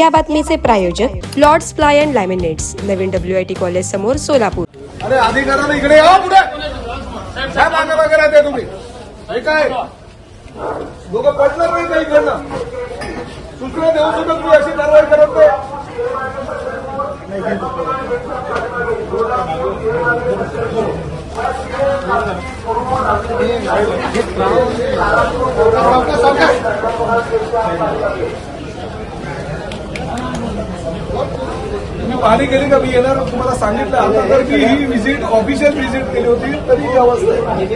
या बातमीचे प्रायोजक लॉर्ड्स फ्लाय अँड लॅमिनेट्स नवीन डब्ल्यू आय टी कॉलेज समोर सोलापूर. अरे अधिकाऱ्याला इकडे या पुढे. काय मागे मागे राहते तुम्ही. हे काय? दोघं पडणार नाही काही इकडनं? सूचना देऊ सुद्धा तुम्ही अशी कारवाई करत नाही. पाहणी केली का? मी येणार. तुम्हाला सांगितलं. आता तर मी ही व्हिजिट ऑफिशियल व्हिजिट केली होती तरी ही अवस्था आहे.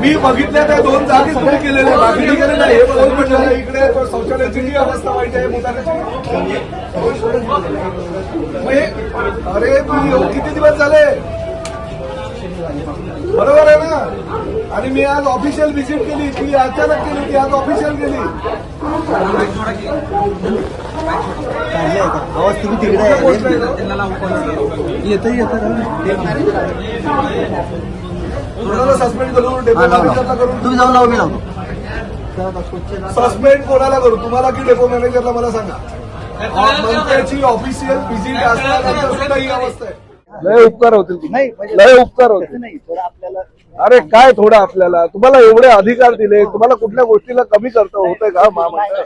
मी बघितल्या त्या दोन जागी तुम्ही केलेल्या बाकी ठिकाणी नाही. हे बघून म्हटलं इकडे शौचालयाची ही अवस्था वाईट आहे मुलाची अरे तुम्ही येऊन किती दिवस झाले? बरोबर आहे ना? आणि मी आज ऑफिशियल व्हिजिट केली. ती अचानक केली ती आज ऑफिशियल केली आवाज तुम्ही तिकडे आहे? येतं येतं सस्पेंड तुम्ही जाऊन लावा मी लावतो. सस्पेंड कोणाला करू? तुम्हाला की डेपो मॅनेजरला मला सांगा? मंत्र्याची ऑफिशियल व्हिजिट असल्यानंतर सुद्धा ही अवस्था आहे. लय उपकार होतील. म्हणजे- लय उपकार होतील. नाही थोडं आपल्याला अरे काय थोडं आपल्याला? तुम्हाला एवढे अधिकार दिले तुम्हाला कुठल्या गोष्टीला कमी करता होतंय का? महामंडळ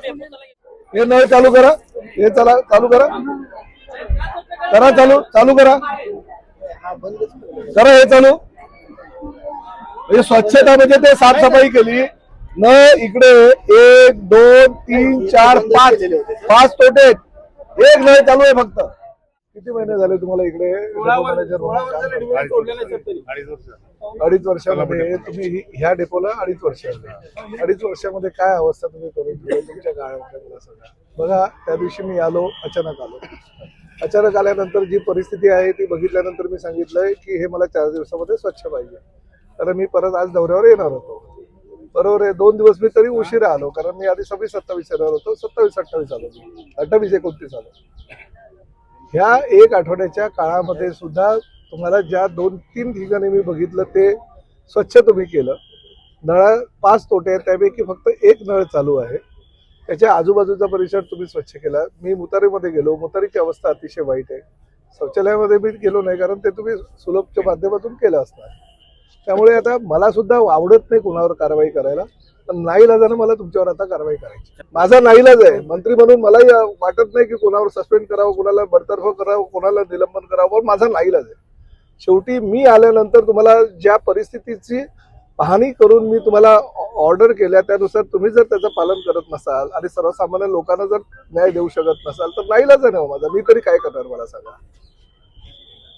हे नळ चालू करा. हे चला चालू करा. करा चालू चालू करा. करा हे चालू. म्हणजे स्वच्छता म्हणजे ते साफसफाई केली. न इकडे एक दोन तीन चार पाच. पाच तोटे. एक नळ चालू आहे फक्त. किती महिने झाले तुम्हाला इकडे? मॅनेजर अडीच वर्षामध्ये तुम्ही ह्या डेपोला अडीच वर्ष. अडीच वर्षामध्ये काय अवस्था तुम्ही करून तुमच्या सांगा बघा त्या दिवशी मी आलो अचानक आलो. अचानक आल्यानंतर जी परिस्थिती आहे ती बघितल्यानंतर मी सांगितलंय की हे मला चार दिवसामध्ये स्वच्छ पाहिजे. कारण मी परत आज दौऱ्यावर येणार होतो. बरोबर आहे दोन दिवस मी तरी उशिरा आलो कारण मी आधी सव्वीस सत्तावीस येणार होतो सत्तावीस अठ्ठावीस आलो मी. अठ्ठावीस एकोणतीस आलो. ह्या एक आठवड्याच्या काळामध्ये सुद्धा तुम्हाला ज्या दोन तीन ठिकाणी मी बघितलं ते स्वच्छ तुम्ही केलं. नळा पाच तोटे आहेत त्यापैकी फक्त एक नळ चालू आहे. त्याच्या आजूबाजूचा परिसर तुम्ही स्वच्छ केला. मी मुतारीमध्ये गेलो. मुतारीची अवस्था अतिशय वाईट आहे. शौचालयामध्ये मी गेलो नाही कारण ते तुम्ही सुलभच्या माध्यमातून केलं असणार. त्यामुळे आता मला सुद्धा आवडत नाही कुणावर कारवाई करायला. पण नाईलाजानं मला तुमच्यावर आता कारवाई करायची माझा नाईलाज आहे. मंत्री म्हणून मलाही वाटत नाही की कोणावर सस्पेंड करावं कोणाला बडतर्फ करावं कोणाला निलंबन करावं. पण माझा नाईलाज आहे. शेवटी मी आल्यानंतर तुम्हाला ज्या परिस्थितीची पाहणी करून मी तुम्हाला ऑर्डर केल्या त्यानुसार तुम्ही जर त्याचं पालन करत नसाल आणि सर्वसामान्य लोकांना जर न्याय देऊ शकत नसाल तर नाईलाज आहे हो माझा. मी तरी काय करणार मला सांगा?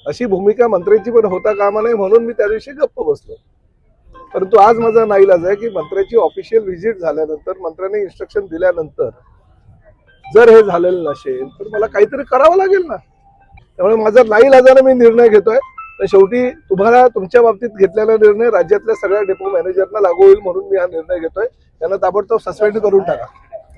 अशी भूमिका मंत्र्यांची पण होता कामा नये म्हणून मी त्या दिवशी गप्प बसलो. परंतु आज माझा नाईलाज आहे की मंत्र्याची ऑफिशियल व्हिजिट झाल्यानंतर मंत्र्याने इन्स्ट्रक्शन दिल्यानंतर जर हे झालेलं नसेल तर मला काहीतरी करावं लागेल ना. त्यामुळे माझा नाईलाजानं मी निर्णय घेतोय. तर शेवटी तुम्हाला तुमच्या बाबतीत घेतलेला निर्णय राज्यातल्या सगळ्या डेपो मॅनेजरना लागू होईल म्हणून मी हा निर्णय घेतोय. त्यांना ताबडतोब सस्पेंड करून टाका.